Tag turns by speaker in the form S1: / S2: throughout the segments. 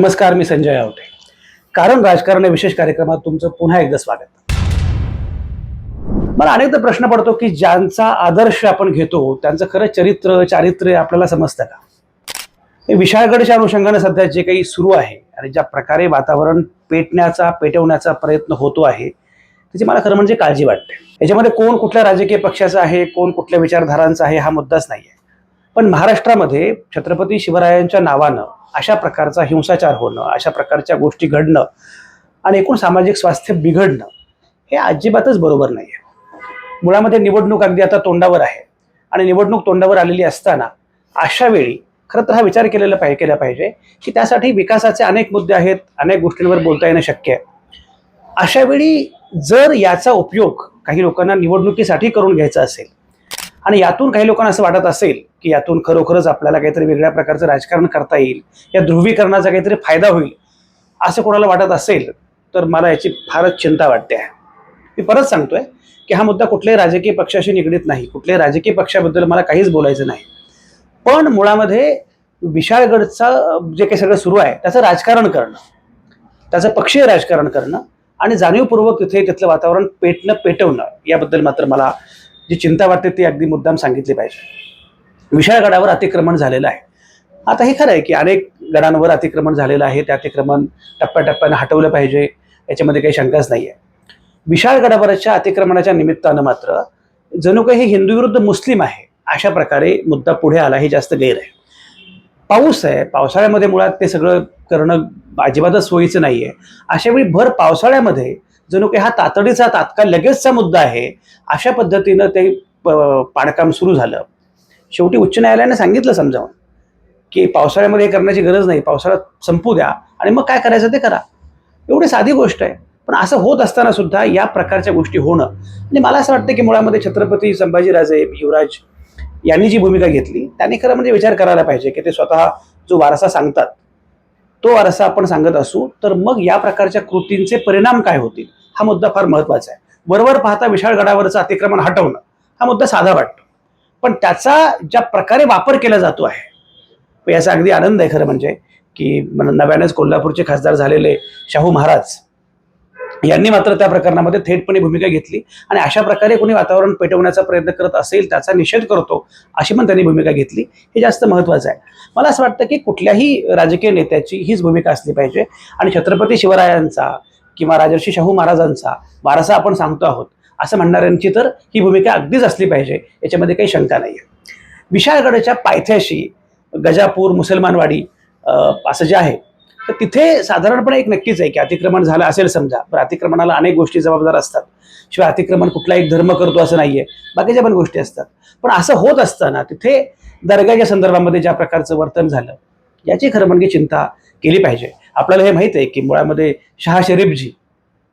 S1: नमस्कार मी संजय आवटे. कारण राजकारण या विशेष कार्यक्रमात तुमचं पुन्हा एकदा स्वागत. मला अनेकदा प्रश्न पडतो की ज्यांचा आदर्श आपण घेतो त्यांचं खरं चरित्र चारित्र्य आपल्याला समजतं का? हे विशाळगडच्या अनुषंगाने सध्या जे काही सुरू आहे आणि ज्या प्रकारे वातावरण पेटण्याचा पेटवण्याचा प्रयत्न होतो आहे त्याची मला खरं म्हणजे काळजी वाटते. याच्यामध्ये कोण कुठल्या राजकीय पक्षाचा आहे कोण कुठल्या विचारधारांचा आहे हा मुद्दाच नाही आहे पण महाराष्ट्रामध्ये छत्रपती शिवरायांच्या नावानं अशा प्रकारचा हिंसाचार होणं अशा प्रकारच्या गोष्टी घडणं आणि एकूण सामाजिक स्वास्थ्य बिघडणं हे अजिबातच बरोबर नाही आहे मुळामध्ये निवडणूक अगदी आता तोंडावर आहे आणि निवडणूक तोंडावर आलेली असताना अशा वेळी खरं तर हा विचार केलेला पाहिजे केला पाहिजे की त्यासाठी विकासाचे अनेक मुद्दे आहेत अनेक गोष्टींवर बोलता येणं शक्य आहे. अशा वेळी जर याचा उपयोग काही लोकांना निवडणुकीसाठी करून घ्यायचा असेल आणि यातून काही लोकांना असं वाटत असेल की यातून खरोखरच आपल्याला काहीतरी वेगळ्या प्रकारचं राजकारण करता येईल या ध्रुवीकरणाचा काहीतरी फायदा होईल असं कोणाला वाटत असेल तर मला याची फारच चिंता वाटते आहे. मी परत सांगतोय की हा मुद्दा कुठल्याही राजकीय पक्षाशी निगडीत नाही कुठल्याही राजकीय पक्षाबद्दल मला काहीच बोलायचं नाही. पण मुळामध्ये विशाळगडचा जे काही सगळं सुरू आहे त्याचं राजकारण करणं त्याचं पक्षीय राजकारण करणं आणि जाणीवपूर्वक तिथे तिथलं वातावरण पेटणं पेटवणं याबद्दल मात्र मला जी चिंता वाटते ती अगदी मुद्दाम सांगितली पाहिजे. विशाळगडावर अतिक्रमण झालेलं आहे. आता हे खरं आहे की अनेक गडांवर अतिक्रमण झालेलं आहे. ते अतिक्रमण टप्प्याटप्प्यानं हटवलं पाहिजे. याच्यामध्ये काही शंकाच नाही आहे विशाळगडावरच्या अतिक्रमणाच्या निमित्तानं मात्र जणू काही हे हिंदू विरुद्ध मुस्लिम आहे अशा प्रकारे मुद्दा पुढे आला हे जास्त गैर आहे. पाऊस आहे. पावसाळ्यामध्ये मुळात ते सगळं करणं अजिबातच सोयीचं नाही आहे अशावेळी भर पावसाळ्यामध्ये जणू काही हा तातडीचा तात्काळ लगेचचा मुद्दा आहे अशा पद्धतीनं ते प- पाडकाम सुरू झालं. शेवटी उच्च न्यायालयाने सांगितलं समजावून की पावसाळ्यामध्ये हे करण्याची गरज नाही पावसाळ्यात संपू द्या आणि मग काय करायचं ते करा. एवढी साधी गोष्ट आहे. पण असं होत असताना सुद्धा या प्रकारच्या गोष्टी होणं. आणि मला असं वाटतं की मुळामध्ये छत्रपती संभाजीराजे युवराज यांनी जी भूमिका घेतली त्यांनी खरं म्हणजे विचार करायला पाहिजे की ते स्वतः जो वारसा सांगतात तो वारसा आपण सांगत असू तर मग या प्रकारच्या कृतींचे परिणाम काय होतील? हा मुद्दा फार महत्त्वाचा आहे. वरवर पाहता विशाळगडावरचं अतिक्रमण हटवणं हा मुद्दा साधा वाटतो. पण त्याचा ज्या प्रकारे वापर केला जातो आहे याचा अगदी आनंद आहे खरं म्हणजे की नव्यानेच कोल्हापूरचे खासदार झालेले शाहू महाराज यांनी मात्र त्या प्रकरणामध्ये थेटपणे भूमिका घेतली आणि अशा प्रकारे कोणी वातावरण पेटवण्याचा प्रयत्न करत असेल त्याचा निषेध करतो अशी पण त्यांनी भूमिका घेतली. हे जास्त महत्त्वाचं आहे. मला असं वाटतं की कुठल्याही राजकीय नेत्याची हीच भूमिका असली पाहिजे. आणि छत्रपती शिवरायांचा किंवा राजर्षी शाहू महाराजांचा वारसा आपण सांगतो आहोत. असं म्हणणाऱ्यांची तर ही भूमिका अगदीच असली पाहिजे. याच्यामध्ये काही शंका नाही आहे विशाळगडाच्या पायथ्याशी गजापूर मुसलमानवाडी अं, असं जे आहे तर तिथे साधारणपणे एक नक्कीच आहे की अतिक्रमण झालं असेल समजा पण अतिक्रमणाला अनेक गोष्टी जबाबदार असतात. शिवाय अतिक्रमण कुठला एक धर्म करतो असं नाहीये. बाकीच्या पण गोष्टी असतात. पण असं होत असताना तिथे दर्गाच्या संदर्भामध्ये ज्या प्रकारचं वर्तन झालं याची खरं म्हणजे चिंता केली पाहिजे. आपल्याला हे माहीत आहे की मुळामध्ये शहा शरीफजी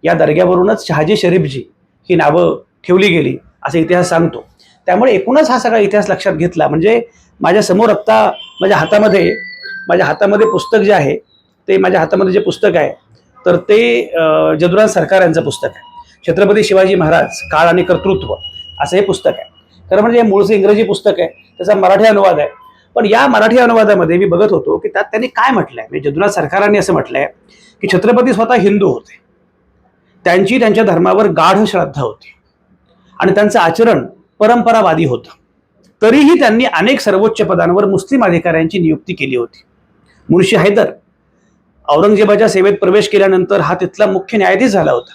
S1: या दर्ग्यावरूनच शहाजी शरीफजी ही नावं ठेवली गेली असा इतिहास सांगतो. त्यामुळे एकूणच हा सगळा इतिहास लक्षात घेतला म्हणजे माझ्यासमोर आत्ता माझ्या हातामध्ये माझ्या हातामध्ये पुस्तक जे आहे ते माझ्या हातामध्ये जे पुस्तक आहे तर ते जदुराज सरकार यांचं पुस्तक आहे. छत्रपती शिवाजी महाराज काळ आणि कर्तृत्व असं हे पुस्तक आहे. खरं म्हणजे हे मूळचं इंग्रजी पुस्तक आहे त्याचा मराठी अनुवाद आहे. पण या मराठी अनुवादामध्ये मी बघत होतो की त्यात त्यांनी काय म्हटलंय? म्हणजे जदुराज सरकारांनी असं म्हटलंय की छत्रपती स्वतः हिंदू होते. त्यांची त्यांच्या धर्मावर गाढ श्रद्धा होती. आणि त्यांचं आचरण परंपरावादी होतं. तरीही त्यांनी अनेक सर्वोच्च पदांवर मुस्लिम अधिकाऱ्यांची नियुक्ती केली होती. मुन्शी हैदर औरंगजेबाच्या सेवेत प्रवेश केल्यानंतर हा तिथला मुख्य न्यायाधीश झाला होता.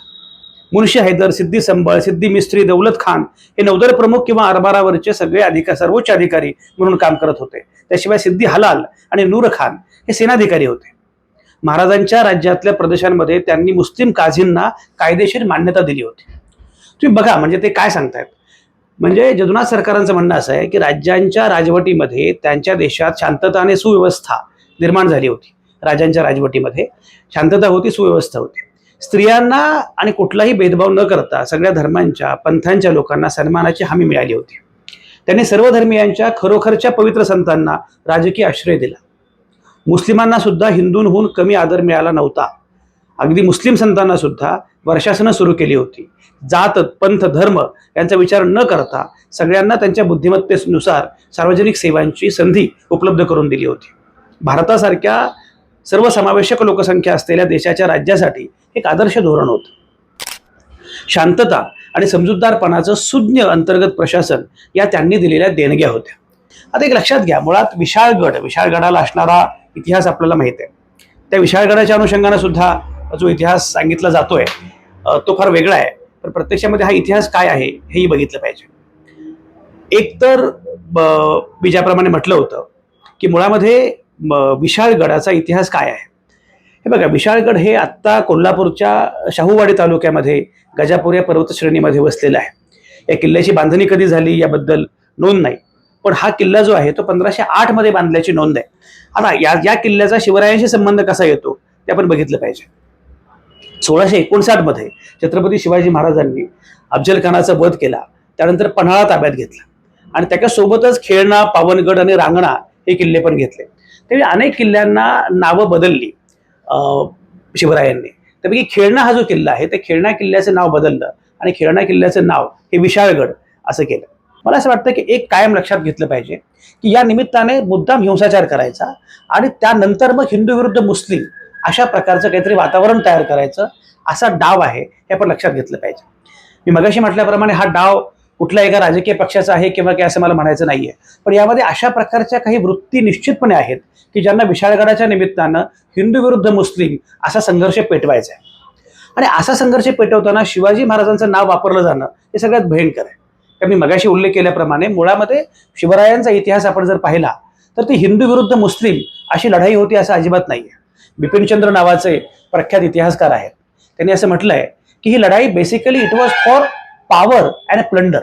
S1: मुन्शी हैदर सिद्धी संबळ सिद्धी मिस्त्री दौलत खान हे नौदल प्रमुख किंवा अरबारावरचे सगळे अधिकार सर्वोच्च अधिकारी म्हणून काम करत होते. त्याशिवाय सिद्धी हलाल आणि नूर खान हे सेनाधिकारी होते. महाराजांच्या राज्यातल्या प्रदेशांमध्ये त्यांनी मुस्लिम काझींना कायदेशीर मान्यता दिली होती. तुम्ही बघा म्हणजे ते काय सांगतायत? म्हणजे जदुनाथ सरकारांचं म्हणणं असं आहे की राज्यांच्या राजवटीमध्ये त्यांच्या देशात शांतता आणि सुव्यवस्था निर्माण झाली होती. राजांच्या राजवटीमध्ये शांतता होती सुव्यवस्था होती. स्त्रियांना आणि कुठलाही भेदभाव न करता सगळ्या धर्मांच्या पंथांच्या लोकांना सन्मानाची हमी मिळाली होती. त्यांनी सर्व धर्मियांच्या खरोखरच्या पवित्र संतांना राजकीय आश्रय दिला. मुस्लिमांना सुद्धा हिंदूंहून कमी आदर मिळाला नव्हता. अगदी मुस्लिम संतांना सुद्धा वर्षासनं सुरू केली होती. जात पंथ धर्म यांचा विचार न करता सगळ्यांना त्यांच्या बुद्धिमत्तेनुसार सार्वजनिक सेवांची संधी उपलब्ध करून दिली होती. भारतासारख्या सर्वसमावेशक लोकसंख्या असलेल्या देशाच्या राज्यासाठी एक आदर्श धोरण होतं. शांतता आणि समजूतदारपणाचं सुज्ञ अंतर्गत प्रशासन या त्यांनी दिलेल्या देणग्या होत्या. आता एक लक्षात घ्या मुळात विशाळगड विशाळगडाला असणारा इतिहास आपल्याला माहीत आहे. त्या विशाळगडाच्या अनुषंगाने सुद्धा जो इतिहास सांगितला जातोय तो फार वेगळा आहे. पण प्रत्यक्षामध्ये हा इतिहास काय आहे हेही बघितलं पाहिजे. एक तर मी ज्याप्रमाणे म्हटलं होतं की मुळामध्ये विशाळगडाचा इतिहास काय आहे? हे बघा विशाळगड हे आत्ता कोल्हापूरच्या शाहूवाडी तालुक्यामध्ये गजापूर या पर्वतश्रेणीमध्ये वसलेलं आहे. या किल्ल्याची बांधणी कधी झाली याबद्दल नोंद नाही. पण हा किल्ला जो आहे तो पंधराशे आठमध्ये बांधल्याची नोंद आहे. आता या या किल्ल्याचा शिवरायांशी संबंध कसा येतो ते आपण बघितलं पाहिजे. सोळाशे एकोणसाठमध्ये छत्रपती शिवाजी महाराजांनी अफजल खानाचा वध केला त्यानंतर पन्हाळा ताब्यात घेतला. आणि त्याच्यासोबतच खेळणा पावनगड आणि रांगणा हे किल्ले पण घेतले. त्यावेळी अनेक किल्ल्यांना नावं बदलली. शिवरायांनी. त्यापैकी खेळणा हा जो किल्ला आहे त्या खेळणा किल्ल्याचं नाव बदललं आणि खेळणा किल्ल्याचं नाव हे विशाळगड असं केलं. मला असं वाटतं की एक कायम लक्षात घेतलं पाहिजे की या निमित्ताने मुद्दाम हिंसाचार करायचा आणि त्यानंतर मग हिंदू विरुद्ध मुस्लिम अशा प्रकारचं काहीतरी वातावरण तयार करायचं असा डाव आहे हे आपण लक्षात घेतलं पाहिजे. मी मगाशी म्हटल्याप्रमाणे हा डाव कुठल्या एका राजकीय पक्षाचा आहे किंवा काय असं मला म्हणायचं नाहीये. पण यामध्ये अशा प्रकारच्या काही वृत्ती निश्चितपणे आहेत की ज्यांना विशाळगडाच्या निमित्तानं हिंदू विरुद्ध मुस्लिम असा संघर्ष पेटवायचा आहे. आणि असा संघर्ष पेटवताना शिवाजी महाराजांचं नाव वापरलं जाणं हे सगळ्यात भयंकर आहे. कारण मी मगाशी उल्लेख केल्याप्रमाणे मुळामध्ये शिवरायांचा इतिहास आपण जर पाहिला तर ती हिंदू विरुद्ध मुस्लिम अशी लढाई होती असं अजिबात नाही आहे बिपिनचंद्र नावाचे प्रख्यात इतिहासकार आहेत. त्यांनी असं म्हटलंय की ही लढाई basically it was for power and plunder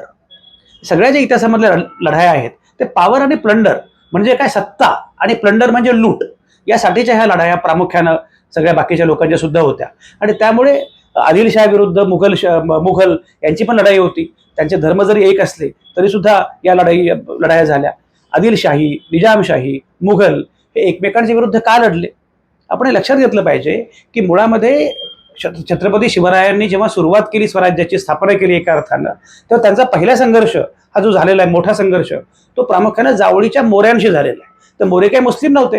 S1: सगळ्या ज्या इतिहासामधल्या लढाया आहेत ते पॉवर आणि प्लंडर म्हणजे काय सत्ता आणि प्लंडर म्हणजे लूट यासाठीच्या ह्या लढाया प्रामुख्यानं सगळ्या बाकीच्या लोकांच्या सुद्धा होत्या. आणि त्यामुळे आदिलशाह विरुद्ध मुघल श- मुघल यांची पण लढाई होती. त्यांचे धर्म जरी एक असले तरी सुद्धा या लढाई लढाया झाल्या. आदिलशाही निजामशाही मुघल हे एकमेकांच्या विरुद्ध का लढले? आपण हे लक्षात घेतलं पाहिजे की मुळामध्ये छत्रपती शिवरायांनी जेव्हा सुरुवात केली स्वराज्याची स्थापना केली एका अर्थानं तेव्हा त्यांचा पहिला संघर्ष हा जो झालेला आहे मोठा संघर्ष तो प्रामुख्याने जावळीच्या मोऱ्यांशी झालेला आहे. तर मोरे काही मुस्लिम नव्हते.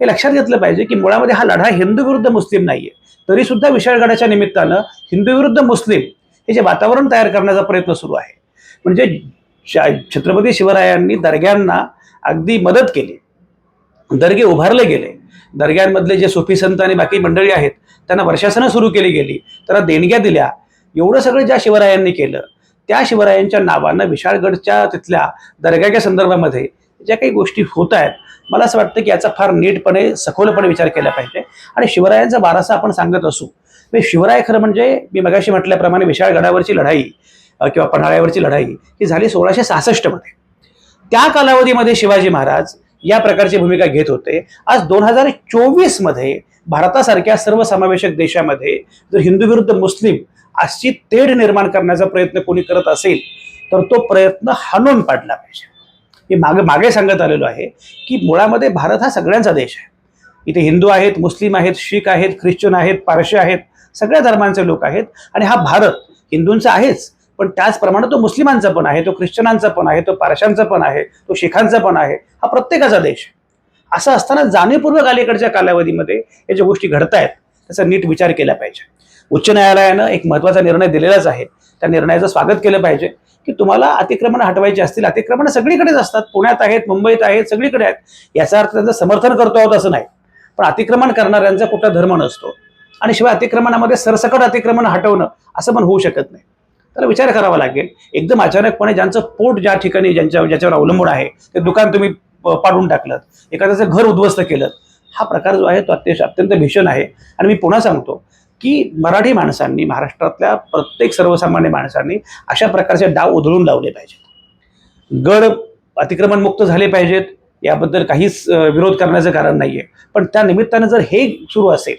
S1: हे लक्षात घेतलं पाहिजे की मुळामध्ये हा लढा हिंदू विरुद्ध मुस्लिम नाहीये. तरी सुद्धा विशाळगडाच्या निमित्तानं हिंदू विरुद्ध मुस्लिम हे जे वातावरण तयार करण्याचा प्रयत्न सुरू आहे. म्हणजे शा- छत्रपती शिवरायांनी दर्ग्यांना अगदी मदत केली. दर्गे उभारले गेले. दर्ग्यांमधले जे सुफी संत आणि बाकी मंडळी आहेत त्यांना वर्षासनं सुरू केली गेली. त्यांना देणग्या दिल्या. एवढं सगळं ज्या शिवरायांनी केलं त्या शिवरायांच्या नावानं विशाळगडच्या तिथल्या दर्ग्याच्या संदर्भामध्ये ज्या काही गोष्टी होत आहेत मला असं वाटतं की याचा फार नीटपणे सखोलपणे विचार केला पाहिजे. आणि शिवरायांचा वारसा आपण सांगत असू म्हणजे शिवराय खरं म्हणजे मी मगाशी म्हटल्याप्रमाणे विशाळगडावरची लढाई किंवा पन्हाळ्यावरची लढाई ही झाली सोळाशे सहासष्टमध्ये. त्या कालावधीमध्ये शिवाजी महाराज या प्रकारची भूमिका घेत होते. आज दोन हजार चोवीसमध्ये भारतासारख्या सर्वसमावेशक देशामध्ये जर हिंदू विरुद्ध मुस्लिम अशी तेढ निर्माण करण्याचा प्रयत्न कोणी करत असेल तर तो प्रयत्न हाणून पाडला पाहिजे. मी मागे मागे सांगत आलेलो आहे की मुळामध्ये भारत हा सगळ्यांचा देश आहे. इथे हिंदू आहेत मुस्लिम आहेत शीख आहेत ख्रिश्चन आहेत पारशी आहेत सगळ्या धर्मांचे लोक आहेत आणि हा भारत हिंदूंचा आहेच. पण त्याचप्रमाणे तो मुस्लिमांचा पण आहे तो ख्रिश्चनांचा पण आहे तो पारशांचा पण आहे तो शिखांचा पण आहे हा प्रत्येकाचा देश असं असताना जाणीवपूर्वक अलीकडच्या कालावधीमध्ये या ज्या गोष्टी घडतायत त्याचा नीट विचार केला पाहिजे. उच्च न्यायालयानं एक महत्त्वाचा निर्णय दिलेलाच आहे. त्या निर्णयाचं स्वागत केलं पाहिजे की तुम्हाला अतिक्रमण हटवायची असतील अतिक्रमण सगळीकडेच असतात पुण्यात आहेत मुंबईत आहेत सगळीकडे आहेत याचा अर्थ त्यांचं समर्थन करतो आहोत असं नाही. पण अतिक्रमण करणाऱ्यांचा कुठला धर्म नसतो. आणि शिवाय अतिक्रमणामध्ये सरसकट अतिक्रमण हटवणं असं पण होऊ शकत नाही. त्याला विचार करावा लागेल. एकदम अचानकपणे ज्यांचं पोट ज्या ठिकाणी ज्यांच्या ज्याच्यावर अवलंबून आहे ते दुकान तुम्ही प- पाडून टाकलं. एखाद्याचं घर उद्ध्वस्त केलं. हा प्रकार जो आहे तो अत्यंत अत्यंत भीषण आहे. आणि मी पुन्हा सांगतो की मराठी माणसांनी महाराष्ट्रातल्या प्रत्येक सर्वसामान्य माणसांनी अशा प्रकारचे डाव उधळून लावले पाहिजेत. गड अतिक्रमण मुक्त झाले पाहिजेत. याबद्दल काहीच विरोध करण्याचं कारण नाही आहे पण त्या निमित्तानं जर हे सुरू असेल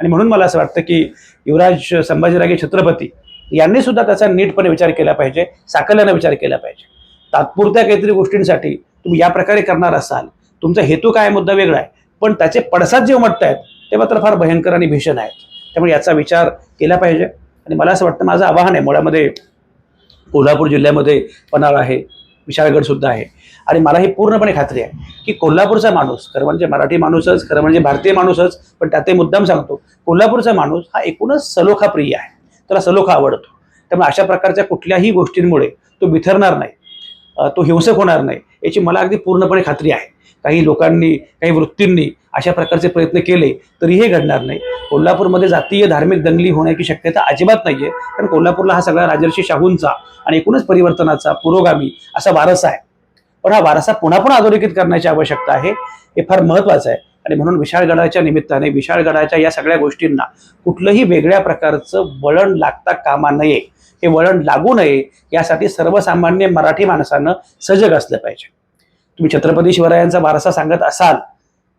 S1: आणि म्हणून मला असं वाटतं की युवराज संभाजीराजे छत्रपती यांनी सुद्धा त्याचा नीटपणे विचार केला पाहिजे साकल्यानं विचार केला पाहिजे. तात्पुरत्या काहीतरी गोष्टींसाठी तुम्ही या प्रकारे करणार असाल तुमचा हेतू काय मुद्दा वेगळा आहे पण त्याचे पडसाद जे उमटत आहेत ते मात्र फार भयंकर आणि भीषण आहेत. त्यामुळे याचा विचार केला पाहिजे. आणि मला असं वाटतं माझं आवाहन आहे मुळामध्ये कोल्हापूर जिल्ह्यामध्ये पन्हाळा आहे विशाळगड सुद्धा आहे. आणि मला ही पूर्णपणे खात्री आहे की कोल्हापूरचा माणूस खरं म्हणजे मराठी माणूसच खरं म्हणजे भारतीय माणूसच पण त्यातही मुद्दाम सांगतो कोल्हापूरचा माणूस हा एकूणच सलोखा प्रिय आहे. त्याला सलोखा आवडतो. त्यामुळे अशा प्रकारच्या कुठल्याही गोष्टींमुळे तो बिथरणार नाही. तो हिंसक होणार नाही. याची मला अगदी पूर्णपणे खात्री आहे. काही लोकांनी काही वृत्तींनी अशा प्रकारचे प्रयत्न केले तरी हे घडणार नाही. कोल्हापूरमध्ये जातीय धार्मिक दंगली होण्याची शक्यता अजिबात नाही आहे कारण कोल्हापूरला हा सगळा राजर्षी शाहूंचा आणि एकूणच परिवर्तनाचा पुरोगामी असा वारसा आहे. पण हा वारसा पुन्हा पुन्हा अधोरेखित करण्याची आवश्यकता आहे हे फार महत्त्वाचं आहे. आणि म्हणून विशाळगडाच्या निमित्ताने विशाळगडाच्या या सगळ्या गोष्टींना कुठलंही वेगळ्या प्रकारचं वळण लागता कामा नये. हे वळण लागू नये यासाठी सर्वसामान्य मराठी माणसानं सजग असलं पाहिजे. तुम्ही छत्रपती शिवरायांचा वारसा सांगत असाल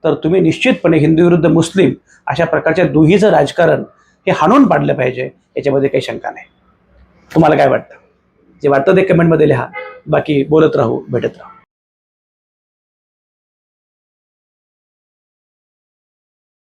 S1: तर तुम्ही निश्चितपणे हिंदू विरुद्ध मुस्लिम अशा प्रकारच्या दुहीचं राजकारण हे हाणून पाडलं पाहिजे याच्यामध्ये काही शंका नाही. तुम्हाला काय वाटतं? जे वाटतं ते कमेंटमध्ये लिहा. बाकी बोलत राहू भेटत राहू.